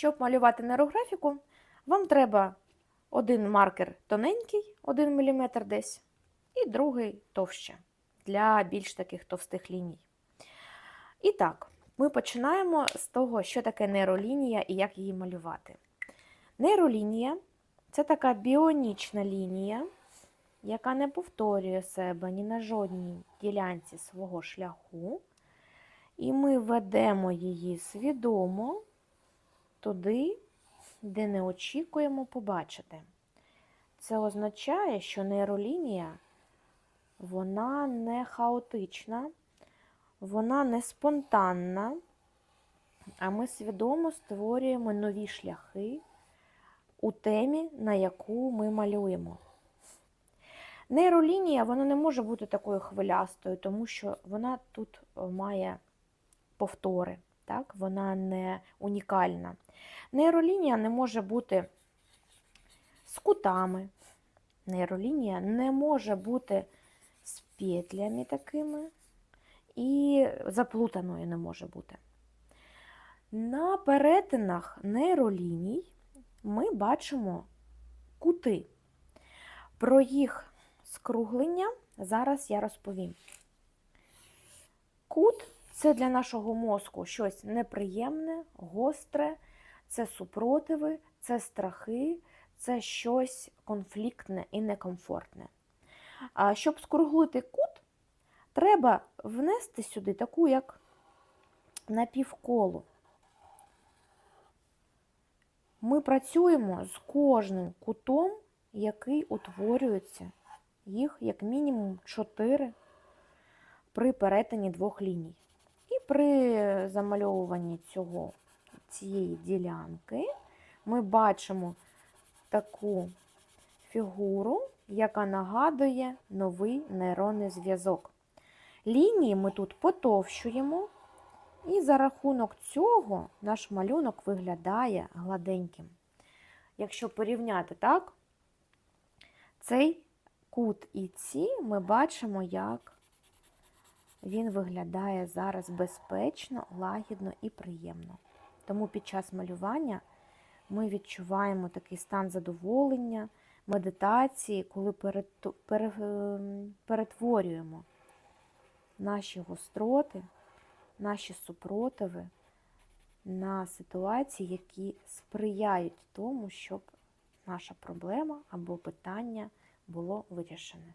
Щоб малювати нейрографіку, вам треба один маркер тоненький, 1 мм десь, і другий товще для більш таких товстих ліній. І так, ми починаємо з того, що таке нейролінія і як її малювати. Нейролінія це така біонічна лінія, яка не повторює себе ні на жодній ділянці свого шляху. І ми ведемо її свідомо туди, де не очікуємо побачити. Це означає, що нейролінія вона не хаотична, вона не спонтанна, а ми свідомо створюємо нові шляхи у темі, на яку ми малюємо. Нейролінія вона не може бути такою хвилястою, тому що вона тут е, має повтори, так? вона не унікальна. Нейролінія не може бути з кутами. Нейролінія не може бути з петлями такими і заплутаною не може бути. На перетинах нейроліній ми бачимо кути. Про їх скруглення зараз я розповім. Кут це для нашого мозку щось неприємне, гостре, це супротиви, це страхи, це щось конфліктне і некомфортне. А щоб скруглити кут, треба внести сюди таку, як напівколу. Ми працюємо з кожним кутом, який утворюється. Їх як мінімум 4 при перетині двох ліній. При замальовуванні цього, цієї ділянки ми бачимо таку фігуру, яка нагадує новий нейронний зв'язок. Лінії ми тут потовщуємо, і за рахунок цього наш малюнок виглядає гладеньким. Якщо порівняти так, цей кут і ці ми бачимо, як він виглядає зараз безпечно, лагідно і приємно. Тому під час малювання ми відчуваємо такий стан задоволення, медитації, коли ем, перетворюємо наші гостроти, наші супротиви на ситуації, які сприяють тому, щоб наша проблема або питання було вирішене.